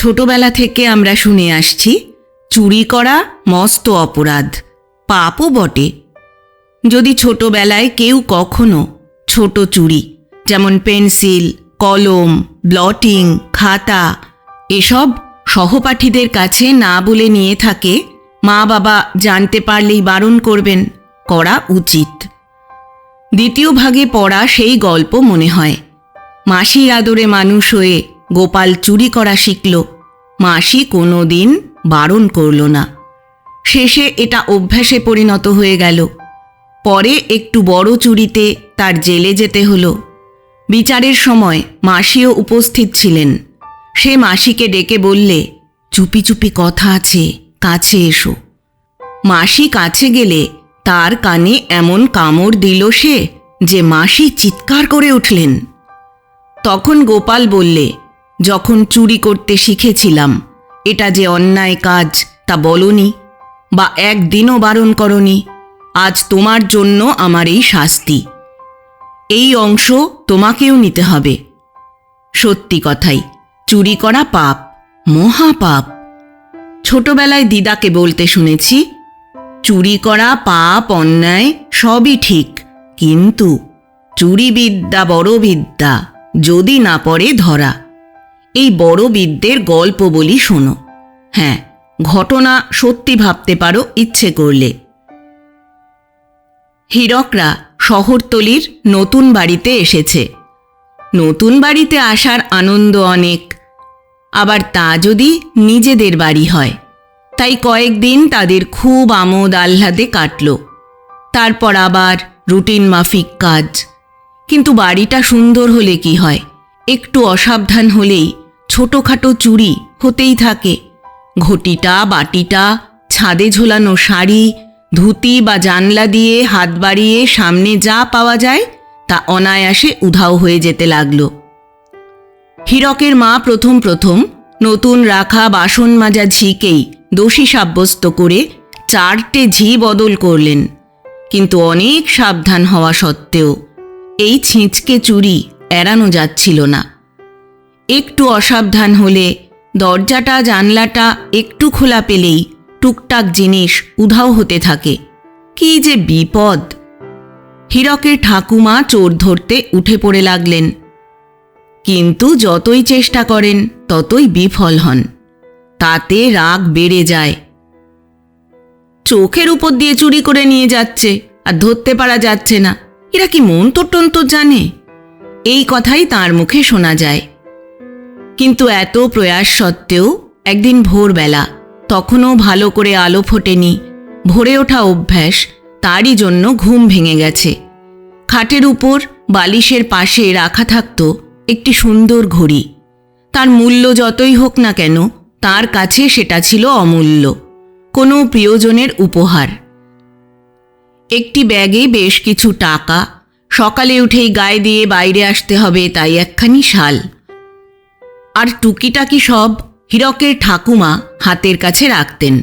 ছোটবেলা থেকে আমরা শুনে আসছি, চুরি করা মস্ত অপরাধ, পাপও বটে। যদি ছোটবেলায় কেউ কখনো ছোট চুরি, যেমন পেন্সিল, কলম, ব্লটিং, খাতা, এসব সহপাঠীদের কাছে না বলে নিয়ে থাকে মা বাবা জানতে পারলেই বারণ করবেন, করা উচিত। দ্বিতীয় ভাগে পড়া সেই গল্প মনে হয়। মাসির আদরে মানুষ হয়ে গোপাল চুরি করা শিখল। মাসি কোনো দিন বারণ করল না। শেষে এটা অভ্যাসে পরিণত হয়ে গেল। পরে একটু বড় চুরিতে তার জেলে যেতে হলো। বিচারের সময় মাসিও উপস্থিত ছিলেন। সে মাসিকে ডেকে বললে, চুপি চুপি কথা আছে, কাছে এসো। মাসি কাছে গেলে তার কানে এমন কামড় দিল সে যে মাসি চিৎকার করে উঠলেন। তখন গোপাল বললে যখন চুরি করতে শিখেছিলাম, এটা যে অন্যায় কাজ তা বলনি বা একদিনও বারণ করনি, আজ তোমার জন্য আমার এই শাস্তি। এই অংশ তোমাকেও নিতে হবে। সত্যি কথাই, চুরি করা পাপ, মহাপাপ। ছোটবেলায় দিদাকে বলতে শুনেছি, চুরি করা পাপ, অন্যায় সবই ঠিক, কিন্তু চুরি বিদ্যা বড় বিদ্যা যদি না পড়ে ধরা। এই বড় বিদ্যের গল্প বলি শোনো। হ্যাঁ ঘটনা সত্যি ভাবতে পারো ইচ্ছে করলে। হীরকরা শহরতলির নতুন বাড়িতে এসেছে। নতুন বাড়িতে আসার আনন্দ অনেক। আবার তা যদি নিজেদের বাড়ি হয়, তাই কয়েকদিন তাদের খুব আমোদ আহ্লাদে কাটল। তারপর আবার রুটিন মাফিক কাজ। কিন্তু বাড়িটা সুন্দর হলে কি হয়? একটু অসাবধান হলেই ছোটোখাটো চুরি হতেই থাকে। ঘটিটা, বাটিটা, ছাদে ঝোলানো শাড়ি, ধুতি বা জানলা দিয়ে হাত বাড়িয়ে সামনে যা পাওয়া যায়, তা অনায়াসে উধাও হয়ে যেতে লাগল। হীরকের মা প্রথম প্রথম নতুন রাখা বাসন মাজা ঝিকেই দোষী সাব্যস্ত করে চারটে ঝি বদল করলেন। কিন্তু অনেক সাবধান হওয়া সত্ত্বেও এই ছিঁচকে চুরি এড়ানো যাচ্ছিল না। একটু অসাবধান হলে দরজাটা, জানলাটা একটু খোলা পেলেই টুকটাক জিনিস উধাও হতে থাকে। কি যে বিপদ! হীরকের ঠাকুমা চোর ধরতে উঠে পড়ে লাগলেন। কিন্তু যতই চেষ্টা করেন, ততই বিফল হন। তাতে রাগ বেড়ে যায়। চোখের উপর দিয়ে চুরি করে নিয়ে যাচ্ছে, আর ধরতে পারা যাচ্ছে না। এরা কি মন টন্ত জানে? এই কথাই তার মুখে শোনা যায়। কিন্তু এত প্রয়াস সত্ত্বেও একদিন ভোরবেলা তখনও ভালো করে আলো ফোটেনি, ভোরে ওঠা অভ্যাস তারই জন্য ঘুম ভেঙে গেছে। খাটের উপর বালিশের পাশে রাখা থাকত একটি সুন্দর ঘড়ি। তার মূল্য যতই হোক না কেন তার কাছে সেটা ছিল অমূল্য, কোনো প্রিয়জনের উপহার। একটি ব্যাগে বেশ কিছু টাকা, সকালে উঠেই গায়ে দিয়ে বাইরে আসতে হবে তাই একখানি শাল। আর টুকিটাকি সব হীরকের ঠাকুমা হাতের কাছে রাখতেন।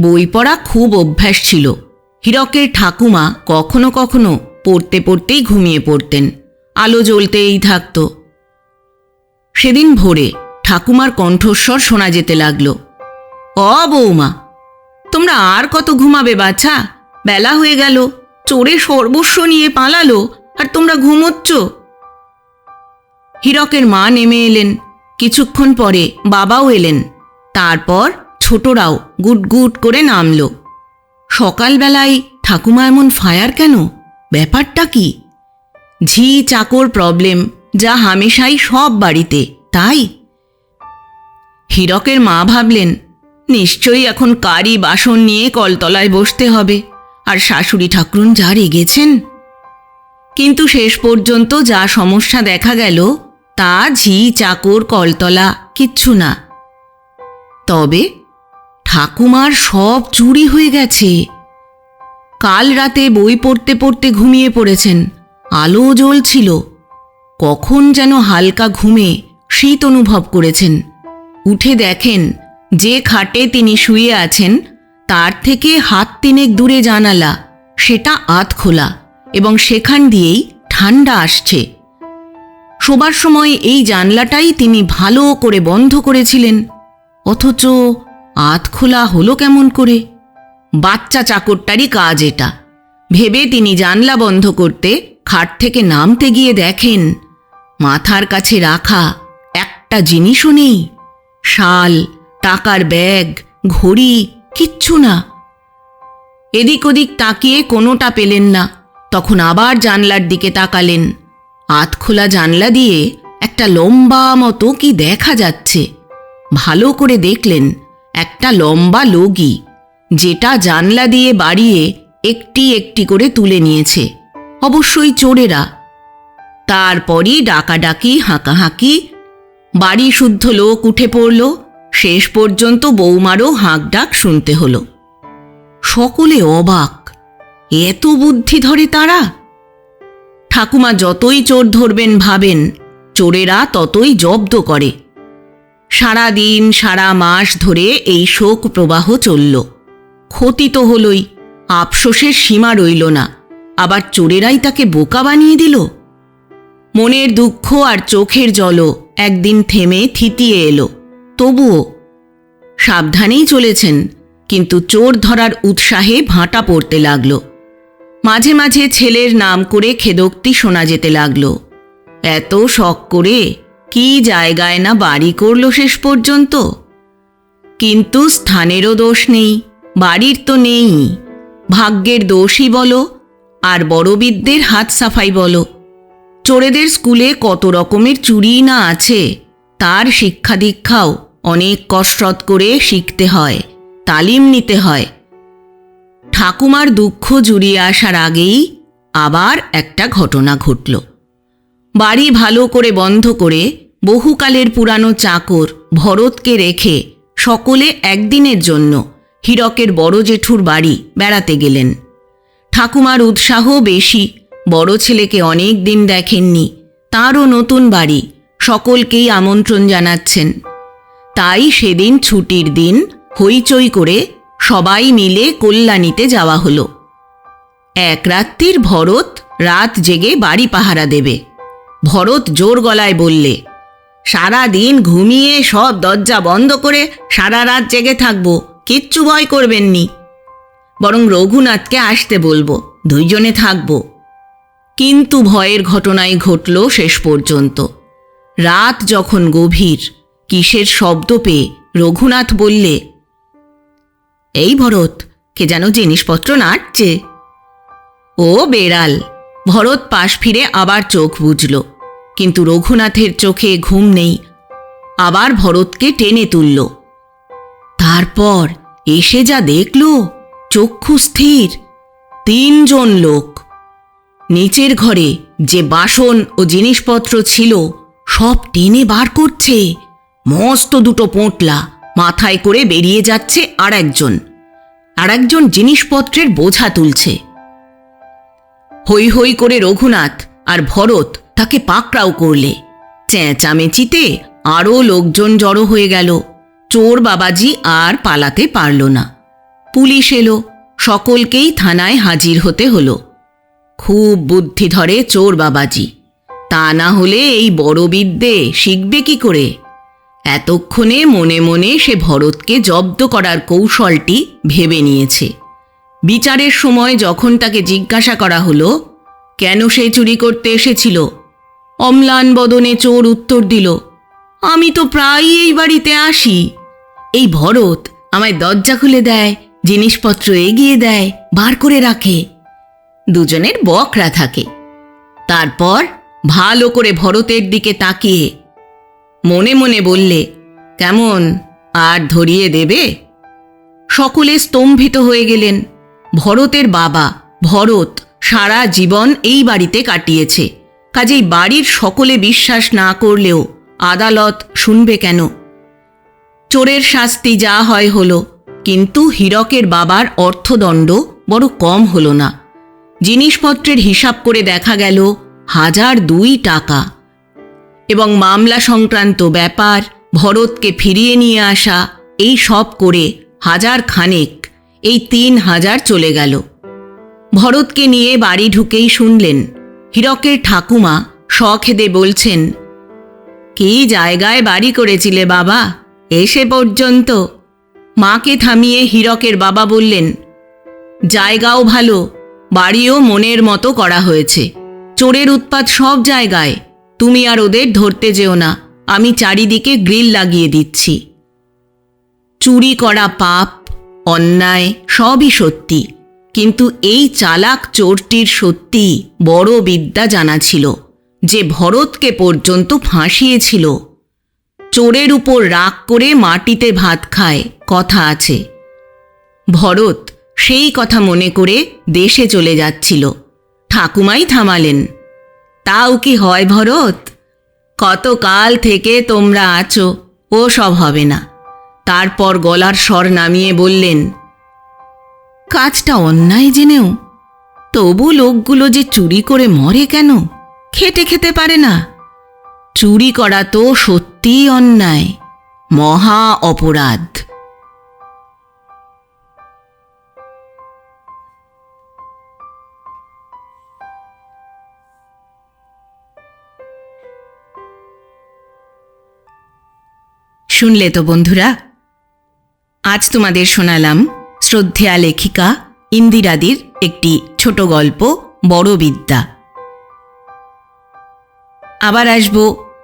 বই পড়া খুব অভ্যাস ছিল। হীরকের ঠাকুমা কখনো কখনো পড়তে পড়তেই ঘুমিয়ে পড়তেন। আলো জ্বলতেই থাকত। সেদিন ভোরে ঠাকুমার কণ্ঠস্বর শোনা যেতে লাগল। অ, বৌমা, তোমরা আর কত ঘুমাবে বাছা? বেলা হয়ে গেল, চোরে সর্বস্ব নিয়ে পালালো, আর তোমরা ঘুমোচ্ছ? হীরকের মা নেমে এলেন। কিছুক্ষণ পরে বাবাও এলেন। তারপর ছোটরাও গুট গুট করে নামল। সকালবেলায় ঠাকুমা এমন ফায়ার কেন? ব্যাপারটা কি? ঝি চাকর প্রবলেম যা হামেশাই সব বাড়িতে, তাই? হীরকের মা ভাবলেন, নিশ্চয়ই এখন কারি বাসন নিয়ে কলতলায় বসতে হবে, আর শাশুড়ি ঠাকুরুন যা রেগেছেন? কিন্তু শেষ পর্যন্ত যা সমস্যা দেখা গেল তা ঝি, চাকর, কলতলা, কিচ্ছু না। তবে ঠাকুমার সব চুরি হয়ে গেছে। কাল রাতে বই পড়তে পড়তে ঘুমিয়ে পড়েছেন। আলো জ্বলছিল। কখন যেন হালকা ঘুমে শীত অনুভব করেছেন। উঠে দেখেন, যে খাটে তিনি শুয়ে আছেন, তার থেকে হাত তিনেক দূরে জানালা, সেটা আধ খোলা এবং সেখান দিয়েই ঠান্ডা আসছে। শোবার সময় এই জানলাটাই তিনি ভালো করে বন্ধ করেছিলেন। অথচ আত খোলা হলো কেমন করে? বাচ্চা চাকরটারই কাজ এটা। ভেবে তিনি জানলা বন্ধ করতে খাট থেকে নামতে গিয়ে দেখেন, মাথার কাছে রাখা একটা জিনিসও নেই। শাল, টাকার ব্যাগ, ঘড়ি, কিচ্ছু না। এদিক ওদিক তাকিয়ে কোনোটা পেলেন না। তখন আবার জানলার দিকে তাকালেন। আতখোলা জানলা দিয়ে একটা লম্বা মতো কি দেখা যাচ্ছে। ভালো করে দেখলেন একটা লম্বা লগি, যেটা জানলা দিয়ে বাড়িয়ে একটি একটি করে তুলে নিয়েছে, অবশ্যই চোরেরা। তারপরই ডাকাডাকি, হাঁকাহাঁকি, বাড়ি শুদ্ধ লোক উঠে পড়ল, শেষ পর্যন্ত বৌমারও হাঁক ডাক শুনতে হলো। সকলে অবাক, এত বুদ্ধি ধরে তারা? ঠাকুমা যতই চোর ধরবেন ভাবেন, চোরেরা ততই জব্দ করে। সারা দিন সারা মাস ধরে এই শোক প্রবাহ চলল। ক্ষতি তো হলই, আফসোসের সীমা রইল না, আবার চোরেরাই তাকে বোকা বানিয়ে দিল? মনের দুঃখ আর চোখের জলও একদিন থেমে থিতিয়ে এলো। তবুও সাবধানেই চলেছেন, কিন্তু চোর ধরার উৎসাহে ভাঁটা পড়তে লাগল। মাঝে মাঝে ছেলের নাম করে খেদোক্তি শোনা যেতে লাগল। এত শখ করে কি জায়গায় না বাড়ি করল শেষ পর্যন্ত? কিন্তু স্থানেরও দোষ নেই, বাড়ির তো নেই। ভাগ্যের দোষই বলো, আর বড়বিদ্যের হাত সাফাই বলো। চোরেদের স্কুলে কত রকমের চুরি না আছে, তার শিক্ষা দীক্ষাও অনেক কসরত করে শিখতে হয়, তালিম নিতে হয়। ঠাকুমার দুঃখ জুড়িয়ে আসার আগেই আবার একটা ঘটনা ঘটল। বাড়ি ভালো করে বন্ধ করে বহুকালের পুরানো চাকর ভরতকে রেখে সকলে একদিনের জন্য হীরকের বড় জেঠুর বাড়ি বেড়াতে গেলেন। ঠাকুমার উৎসাহ বেশি, বড় ছেলেকে অনেক দিন দেখেননি, তারও নতুন বাড়ি সকলকেই আমন্ত্রণ জানাচ্ছেন। তাই সেদিন ছুটির দিন হইচই করে সবাই মিলে কল্যাণীতে যাওয়া হলো। এক রাত্রির ভরত রাত জেগে বাড়ি পাহারা দেবে। ভরত জোর গলায় বললে, সারা দিন ঘুমিয়ে সব দরজা বন্ধ করে সারা রাত জেগে থাকব, কিচ্ছু ভয় করবেননি বরং রঘুনাথকে আসতে বলব, দুইজনে থাকব। কিন্তু ভয়ের ঘটনাই ঘটল শেষ পর্যন্ত। রাত যখন গভীর, কিসের শব্দ পেয়ে রঘুনাথ বললে এই ভরত, কে যেন জিনিসপত্র নাড়ছে। ও বেড়াল, ভরত পাশ ফিরে আবার চোখ বুঝল কিন্তু রঘুনাথের চোখে ঘুম নেই। আবার ভরতকে টেনে তুলল। তারপর এসে যা দেখল, চক্ষু স্থির, তিনজন লোক। নিচের ঘরে যে বাসন ও জিনিসপত্র ছিল, সব টেনে বার করছে। মস্ত দুটো পোঁটলা, মাথায় করে বেরিয়ে যাচ্ছে আর একজন আর একজন জিনিসপত্রের বোঝা তুলছে। হই হই করে রঘুনাথ আর ভরত তাকে পাকড়াও করলে। চেঁচামেচিতে আরও লোকজন জড়ো হয়ে গেল। চোর বাবাজি আর পালাতে পারল না। পুলিশ এলো, সকলকেই থানায় হাজির হতে হলো। খুব বুদ্ধি ধরে চোর বাবাজি। তা না হলে এই বড় বিদ্যে শিখবে কি করে? এতক্ষণে মনে মনে সে ভরতকে জব্দ করার কৌশলটি ভেবে নিয়েছে। বিচারের সময় যখন তাকে জিজ্ঞাসা করা হলো, কেন সে চুরি করতে এসেছিল? অম্লান বদনে চোর উত্তর দিল, আমি তো প্রায়ই এই বাড়িতে আসি। এই ভরত আমায় দরজা খুলে দেয়, জিনিসপত্র এগিয়ে দেয়, বার করে রাখে। দুজনের বকরা থাকে। তারপর ভালো করে ভরতের দিকে তাকিয়ে মনে মনে বললে, কেমন? আর ধরিয়ে দেবে? সকলে স্তম্ভিত হয়ে গেলেন। ভরতের বাবা, ভরত, সারা জীবন এই বাড়িতে কাটিয়েছে। কাজেই বাড়ির সকলে বিশ্বাস না করলেও আদালত শুনবে কেন? চোরের শাস্তি যা হয় হলো, কিন্তু হীরকের বাবার অর্থদণ্ড বড় কম হলো না। জিনিসপত্রের হিসাব করে দেখা গেল, হাজার দুই টাকা। এবং মামলা সংক্রান্ত ব্যাপার, ভরতকে ফিরিয়ে নিয়ে আসা, এই সব করে হাজার খানেক, এই তিন হাজার চলে গেল। ভরতকে নিয়ে বাড়ি ঢুকেই শুনলেন। হীরকের ঠাকুমা শখেদে বলছেন, কি জায়গায় বাড়ি করেছিলে বাবা? এসে পর্যন্ত? মাকে থামিয়ে হীরকের বাবা বললেন, জায়গাও ভালো, বাড়িও মনের মতো করা হয়েছে। চোরের উৎপাত সব জায়গায়। তুমি আর ওদের ধরতে যেও না। আমি চারিদিকে গ্রিল লাগিয়ে দিচ্ছি। চুরি করা পাপ, অন্যায় সবই সত্যি। কিন্তু এই চালাক চোরটির সত্যি বড় বিদ্যা জানা ছিল, যে ভরতকে পর্যন্ত ফাঁসিয়েছিল। চোরের উপর রাগ করে মাটিতে ভাত খায়, কথা আছে। ভরত সেই কথা মনে করে দেশে চলে যাচ্ছিল। ঠাকুমাই থামালেন। তাও কি হয় ভরত? কতকাল থেকে তোমরা আছো, ও সব হবে না। তারপর গলার স্বর নামিয়ে বললেন, কাজটা অন্যায় জেনেও, তবু লোকগুলো যে চুরি করে মরে কেন? খেটে খেতে পারে না। চুরি করা তো সত্যিই অন্যায়, মহা অপরাধ। শুনলে তো বন্ধুরা। আজ তোমাদের শোনালাম শ্রদ্ধেয়া লেখিকা ইন্দিরাদির একটি ছোট গল্প, বড় বিদ্যা। আবার আসব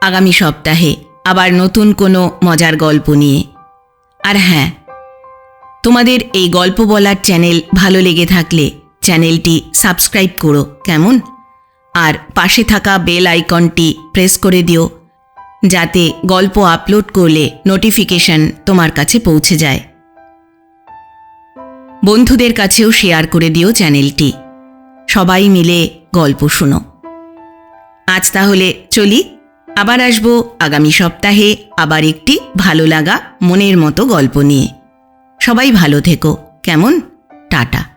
আগামী সপ্তাহে আবার নতুন কোনো মজার গল্প নিয়ে। আর হ্যাঁ তোমাদের এই গল্প বলার চ্যানেল ভালো লেগে থাকলে চ্যানেলটি সাবস্ক্রাইব করো কেমন? আর পাশে থাকা বেল আইকনটি প্রেস করে দিও যাতে গল্প আপলোড করলে নোটিফিকেশন তোমার কাছে পৌঁছে যায়। বন্ধুদের কাছেও শেয়ার করে দিও চ্যানেলটি। সবাই মিলে গল্প শুনো। আজ তাহলে চলি, আবার আসব আগামী সপ্তাহে আবার একটি ভালো লাগা মনের মতো গল্প নিয়ে। সবাই ভালো থেকো, কেমন? টাটা।